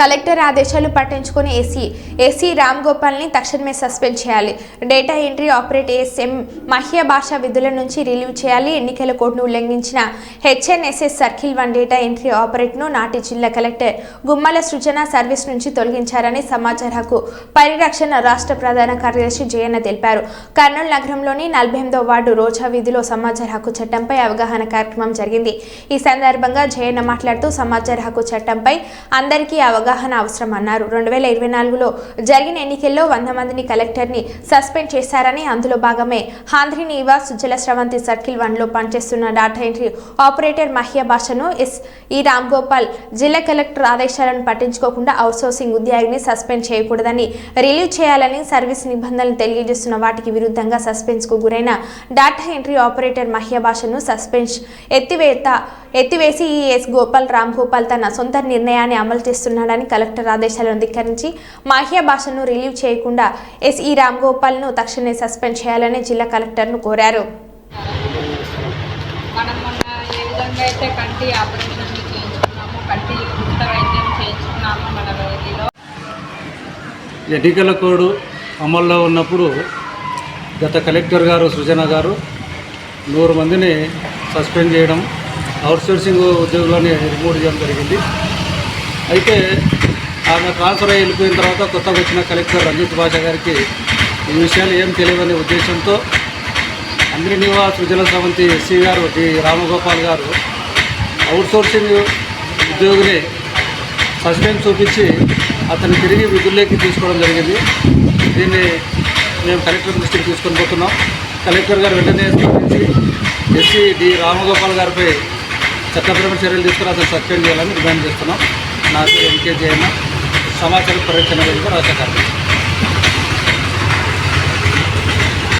Collector ఆదేశాలు పట్టించుకుని AC AC Ram గోపాల్ని తక్షణమే సస్పెండ్ చేయాలి. డేటా ఎంట్రీ ఆపరేట్ ఎస్ఎం మహ్య భాష విధుల నుంచి రిలీవ్ చేయాలి. ఎన్నికల కోడ్ను ఉల్లంఘించిన HNSS circle one data entry ఆపరేట్ను నాటి జిల్లా కలెక్టర్ గుమ్మల సృజన సర్వీస్ నుంచి తొలగించారని సమాచార హక్కు పరిరక్షణ రాష్ట్ర ప్రధాన కార్యదర్శి జయన్న తెలిపారు. కర్నూలు నగరంలోని నలభై ఎనిమిదో వార్డు రోజా వీధిలో సమాచార హక్కు చట్టంపై అవగాహన కార్యక్రమం జరిగింది. ఈ సందర్భంగా జయన్న మాట్లాడుతూ సమాచార హక్కు చట్టంపై అందరికీ అవగాహన అవగాహన అవసరం అన్నారు. రెండు వేల ఇరవై నాలుగులో జరిగిన ఎన్నికల్లో వంద మందిని కలెక్టర్ని సస్పెండ్ చేశారని అందులో భాగమే హాంధ్రి నివాస్ సుజల స్రవంతి సర్కిల్ వన్లో పనిచేస్తున్న డాటా ఎంట్రీ ఆపరేటర్ మహ్య భాషను ఎస్. ఈ రామ్ గోపాల్ జిల్లా కలెక్టర్ ఆదేశాలను పట్టించుకోకుండా అవుట్సోర్సింగ్ ఉద్యోగిని సస్పెండ్ చేయకూడదని రిలీవ్ చేయాలని సర్వీస్ నిబంధనలు తెలియజేస్తున్న వాటికి విరుద్ధంగా సస్పెన్స్కు గురైన డాటా ఎంట్రీ ఆపరేటర్ మహ్య భాషను సస్పెన్స్ ఎత్తివేత ఎత్తివేసి ఈ ఎస్. గోపాల్ రామ్ గోపాల్ తన సొంత నిర్ణయాన్ని అమలు చేస్తున్నాడని కలెక్టర్ ఆదేశాలను ధిక్కరించి మాహ్య భాషను రిలీవ్ చేయకుండా ఎస్ ఈ రామ్ గోపాల్ను తక్షణమే సస్పెండ్ చేయాలని జిల్లా కలెక్టర్ను కోరారు. మనం మొన్న ఏ విధంగా అయితే కంటి ఆపరేషన్ చేయించుకున్నామో కంటి ఉచిత వైద్యం చేయించుకున్నామో మన రోగిలో ఎన్నికల కోడ్ అమల్లో ఉన్నప్పుడు గత కలెక్టర్ గారు సృజన గారు నూరు మందిని సస్పెండ్ చేయడం అవుట్సోర్సింగ్ ఉద్యోగులని రిమూవ్ చేయడం జరిగింది. అయితే ఆమె ట్రాన్స్ఫర్ అయ్యి వెళ్ళిపోయిన తర్వాత కొత్తగా వచ్చిన కలెక్టర్ రంజిత్ బాషా గారికి ఈ విషయాలు ఏం తెలియవనే ఉద్దేశంతో అందరి నివాస్ సృజన సమంతి ఎస్సీ గారు డి రామగోపాల్ గారు అవుట్సోర్సింగ్ ఉద్యోగిని సస్పెండ్ చూపించి అతను తిరిగి విధుల్లోకి తీసుకోవడం జరిగింది. దీన్ని మేము కలెక్టర్ దృష్టికి తీసుకొని పోతున్నాం. కలెక్టర్ గారు వెంటనే స్పందించి ఎస్సీ డి రామగోపాల్ గారిపై చట్టపరమైన చర్యలు తీసుకుని అతను సస్పెండ్ చేయాలని డిమాండ్ చేస్తున్నాం. నాకు ఎంకే జయన్న సమాచార పరిరక్షణ వేదిక రాష్ట్ర కార్యదర్శి